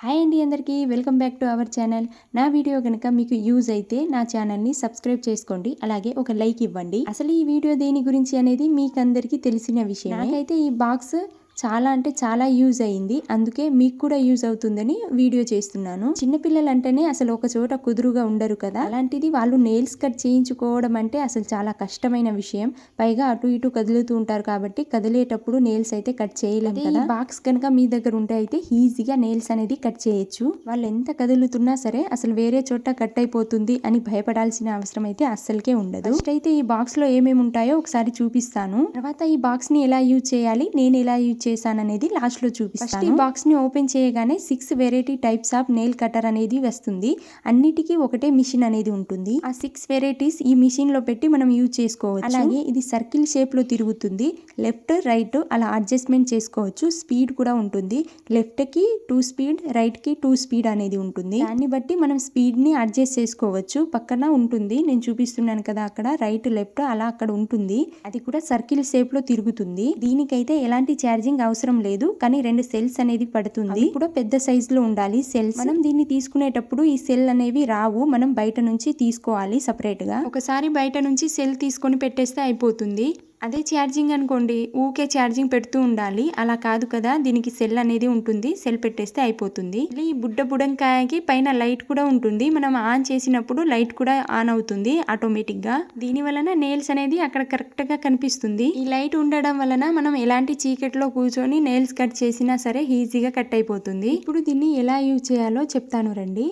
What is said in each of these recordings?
Hi అండి అందరికీ welcome back to our channel. నా వీడియో కనుక మీకు యూజ్ అయితే నా ఛానల్ని సబ్స్క్రైబ్ చేసుకోండి అలాగే ఒక లైక్ ఇవ్వండి. అసలు ఈ వీడియో దేని గురించి అనేది మీకు అందరికీ తెలిసిన విషయం నాకైతే ఈ బాక్స్ చాలా అంటే చాలా యూజ్ అయింది. అందుకే మీకు కూడా యూజ్ అవుతుందని వీడియో చేస్తున్నాను. చిన్నపిల్లలు అంటేనే అసలు ఒక చోట కుదురుగా ఉండరు కదా. అలాంటిది వాళ్ళు నెయిల్స్ కట్ చేయించుకోవడం అంటే అసలు చాలా కష్టమైన విషయం. పైగా అటు ఇటు కదులుతూ ఉంటారు కాబట్టి కదిలేటప్పుడు నెయిల్స్ అయితే కట్ చేయలేము కదా. బాక్స్ కనుక మీ దగ్గర ఉంటే అయితే ఈజీగా నెయిల్స్ అనేది కట్ చేయొచ్చు. వాళ్ళు ఎంత కదులుతున్నా సరే అసలు వేరే చోట కట్ అయిపోతుంది అని భయపడాల్సిన అవసరం అయితే అస్సలకే ఉండదు. ఫస్ట్ అయితే ఈ బాక్స్లో ఏమేమి ఉంటాయో ఒకసారి చూపిస్తాను. తర్వాత ఈ బాక్స్ని ఎలా యూజ్ చేయాలి? నేను ఎలా యూజ్ చేశాననేది లాస్ట్లో చూపిస్తాను. ఈ బాక్స్ని ఓపెన్ చేయగానే six variety types of nail cutter అనేది వస్తుంది. అన్నిటికీ ఒకటే మిషన్ అనేది ఉంటుంది. ఆ సిక్స్ వెరైటీస్ ఈ మిషన్లో పెట్టి మనం యూజ్ చేసుకోవచ్చు. అలాగే ఇది సర్కిల్ షేప్లో తిరుగుతుంది. లెఫ్ట్ రైట్ అలా అడ్జస్ట్మెంట్ చేసుకోవచ్చు. స్పీడ్ కూడా ఉంటుంది. లెఫ్ట్కి టూ స్పీడ్ రైట్కి టూ స్పీడ్ అనేది ఉంటుంది. దాన్ని బట్టి మనం స్పీడ్ని అడ్జస్ట్ చేసుకోవచ్చు. పక్కన ఉంటుంది. నేను చూపిస్తున్నాను కదా అక్కడ. రైట్ లెఫ్ట్ అలా అక్కడ ఉంటుంది. అది కూడా సర్కిల్ షేప్లో తిరుగుతుంది. దీనికైతే ఎలాంటి ఛార్జింగ్ అవసరం లేదు కానీ రెండు సెల్స్ అనేది పడుతుంది. కూడా పెద్ద సైజ్లో ఉండాలి సెల్స్. మనం దీన్ని తీసుకునేటప్పుడు ఈ సెల్ అనేవి రావు మనం బయట నుంచి తీసుకోవాలి సపరేట్గా ఒకసారి బయట నుంచి సెల్ తీసుకొని పెట్టేస్తే అయిపోతుంది. అదే ఛార్జింగ్ అనుకోండి ఊకే ఛార్జింగ్ పెడుతూ ఉండాలి. అలా కాదు కదా దీనికి సెల్ అనేది ఉంటుంది. సెల్ పెట్టేస్తే అయిపోతుంది. ఈ బుడ్డ బుడంకాయకి పైన లైట్ కూడా ఉంటుంది. మనం ఆన్ చేసినప్పుడు లైట్ కూడా ఆన్ అవుతుంది ఆటోమేటిక్గా దీని వలన నెయిల్స్ అనేది అక్కడ కరెక్ట్గా కనిపిస్తుంది. ఈ లైట్ ఉండడం వలన మనం ఎలాంటి చీకట్లో కూర్చొని నెయిల్స్ కట్ చేసినా సరే ఈజీగా కట్ అయిపోతుంది. ఇప్పుడు దీన్ని ఎలా యూజ్ చేయాలో చెప్తాను రండి.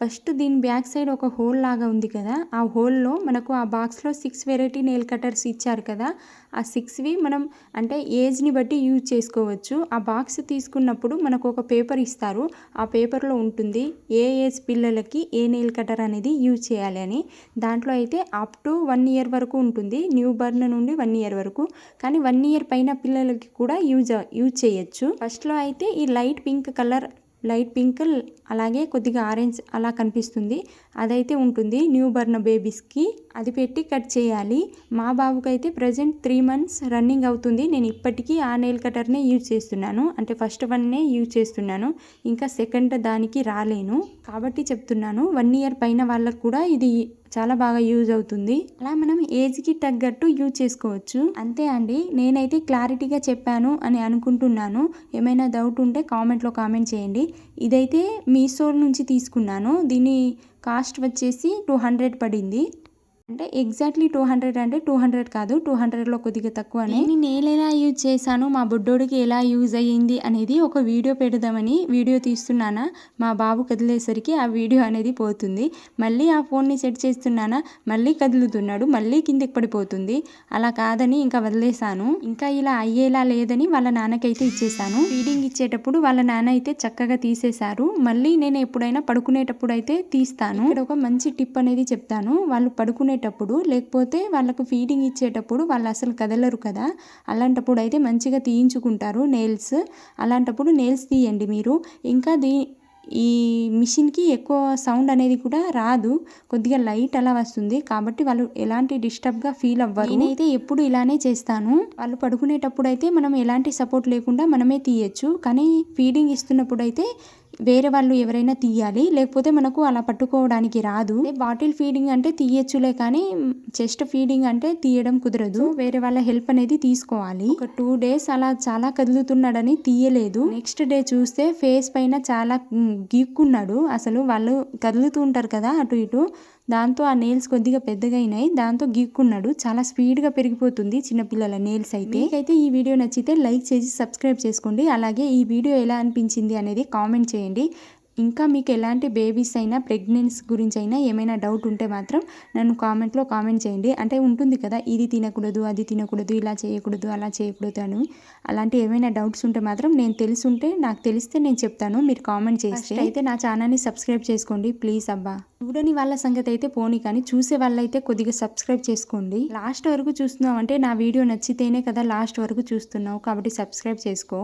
ఫస్ట్ దీని బ్యాక్ సైడ్ ఒక హోల్ లాగా ఉంది కదా ఆ హోల్లో మనకు ఆ బాక్స్లో సిక్స్ వెరైటీ నెయిల్ కటర్స్ ఇచ్చారు కదా ఆ సిక్స్వి మనం అంటే ఏజ్ని బట్టి యూజ్ చేసుకోవచ్చు. ఆ బాక్స్ తీసుకున్నప్పుడు మనకు ఒక పేపర్ ఇస్తారు. ఆ పేపర్లో ఉంటుంది ఏ ఏజ్ పిల్లలకి ఏ నెయిల్ కటర్ అనేది యూజ్ చేయాలి అని. దాంట్లో అయితే అప్ టు వన్ ఇయర్ వరకు ఉంటుంది న్యూ బర్న్ నుండి వన్ ఇయర్ వరకు. కానీ వన్ ఇయర్ పైన పిల్లలకి కూడా యూజ్ యూజ్ చేయొచ్చు. ఫస్ట్లో అయితే ఈ light pink colour light pink అలాగే కొద్దిగా ఆరెంజ్ అలా కనిపిస్తుంది. అదైతే ఉంటుంది. న్యూ బర్న్ బేబీస్కి అది పెట్టి కట్ చేయాలి. మా బాబుకైతే ప్రజెంట్ త్రీ మంత్స్ రన్నింగ్ అవుతుంది. నేను ఇప్పటికీ ఆ నెయిల్ కటర్నే యూజ్ చేస్తున్నాను. అంటే ఫస్ట్ వన్నే యూజ్ చేస్తున్నాను. ఇంకా సెకండ్ దానికి రాలేను. కాబట్టి చెప్తున్నాను. వన్ ఇయర్ పైన వాళ్ళకు కూడా ఇది చాలా బాగా యూజ్ అవుతుంది. అలా మనం ఏజ్కి తగ్గట్టు యూజ్ చేసుకోవచ్చు. అంతే అండి. నేనైతే క్లారిటీగా చెప్పాను అని అనుకుంటున్నాను. ఏమైనా డౌట్ ఉంటే కామెంట్లో కామెంట్ చేయండి. ఇదైతే మీషో నుంచి తీసుకున్నాను. దీని కాస్ట్ వచ్చేసి టూ హండ్రెడ్ పడింది. అంటే ఎగ్జాక్ట్లీ టూ హండ్రెడ్ అంటే టూ హండ్రెడ్ కాదు టూ హండ్రెడ్లో కొద్దిగా తక్కువనే. నేను ఎలా యూజ్ చేశాను మా బుడ్డోడికి ఎలా యూజ్ అయ్యింది అనేది ఒక వీడియో పెడదామని వీడియో తీస్తున్నానా? మా బాబు కదిలేసరికి ఆ వీడియో అనేది పోతుంది. మళ్ళీ ఆ ఫోన్ని సెట్ చేస్తున్నానా? మళ్ళీ కదులుతున్నాడు మళ్ళీ కిందకి పడిపోతుంది. అలా కాదని ఇంకా వదిలేశాను. ఇంకా ఇలా అయ్యేలా లేదని వాళ్ళ నాన్నకైతే ఇచ్చేసాను ఫీడింగ్ ఇచ్చేటప్పుడు వాళ్ళ నాన్న అయితే చక్కగా తీసేశారు. మళ్ళీ నేను ఎప్పుడైనా పడుకునేటప్పుడు అయితే తీస్తాను. ఇక్కడ ఒక మంచి టిప్ అనేది చెప్తాను. వాళ్ళు పడుకునే తినేటప్పుడు లేకపోతే వాళ్ళకు ఫీడింగ్ ఇచ్చేటప్పుడు వాళ్ళు అసలు కదలరు కదా. అలాంటప్పుడు అయితే మంచిగా తీయించుకుంటారు నెయిల్స్. అలాంటప్పుడు నెయిల్స్ తీయండి మీరు. ఇంకా దీ ఈ మిషన్కి ఎక్కువ సౌండ్ అనేది కూడా రాదు. కొద్దిగా లైట్ అలా వస్తుంది. కాబట్టి వాళ్ళు ఎలాంటి డిస్టర్బ్గా ఫీల్ అవ్వరు. నేనైతే ఎప్పుడు ఇలానే చేస్తాను. వాళ్ళు పడుకునేటప్పుడు అయితే మనం ఎలాంటి సపోర్ట్ లేకుండా మనమే తీయచ్చు. కానీ ఫీడింగ్ ఇస్తున్నప్పుడు అయితే వేరే వాళ్ళు ఎవరైనా తీయాలి లేకపోతే మనకు అలా పట్టుకోవడానికి రాదు. బాటిల్ ఫీడింగ్ అంటే తీయచ్చులే కానీ చెస్ట్ ఫీడింగ్ అంటే తీయడం కుదరదు. వేరే వాళ్ళ హెల్ప్ అనేది తీసుకోవాలి. ఒక టూ డేస్ అలా చాలా కదులుతున్నాడని తీయలేదు. నెక్స్ట్ డే చూస్తే ఫేస్ పైన చాలా గీక్కున్నాడు. అసలు వాళ్ళు కదులుతూ ఉంటారు కదా అటు ఇటు. దాంతో ఆ నెయిల్స్ కొద్దిగా పెద్దగా అయినాయి దాంతో గీక్కున్నాడు. చాలా స్పీడ్గా పెరిగిపోతుంది చిన్నపిల్లల నెయిల్స్ అయితే. అయితే ఈ వీడియో నచ్చితే లైక్ చేసి సబ్స్క్రైబ్ చేసుకోండి. అలాగే ఈ వీడియో ఎలా అనిపించింది అనేది కామెంట్ చేయండి. ఇంకా మీకు ఎలాంటి బేబీస్ అయినా ప్రెగ్నెన్సీ గురించి అయినా ఏమైనా డౌట్ ఉంటే మాత్రం నన్ను కామెంట్లో కామెంట్ చేయండి. అంటే ఉంటుంది కదా ఇది తినకూడదు అది తినకూడదు ఇలా చేయకూడదు అలా చేయకూడదు అని. అలాంటి ఏమైనా డౌట్స్ ఉంటే మాత్రం నేను తెలుసుంటే నాకు తెలిస్తే నేను చెప్తాను. మీరు కామెంట్ చేస్తే. అయితే నా ఛానల్ని సబ్స్క్రైబ్ చేసుకోండి ప్లీజ్ అబ్బా. చూడని వాళ్ళ సంగతి అయితే పోనీ కానీ చూసే వాళ్ళైతే కొద్దిగా సబ్స్క్రైబ్ చేసుకోండి. లాస్ట్ వరకు చూస్తున్నావు అంటే నా వీడియో నచ్చితేనే కదా లాస్ట్ వరకు చూస్తున్నావు. కాబట్టి సబ్స్క్రైబ్ చేసుకో.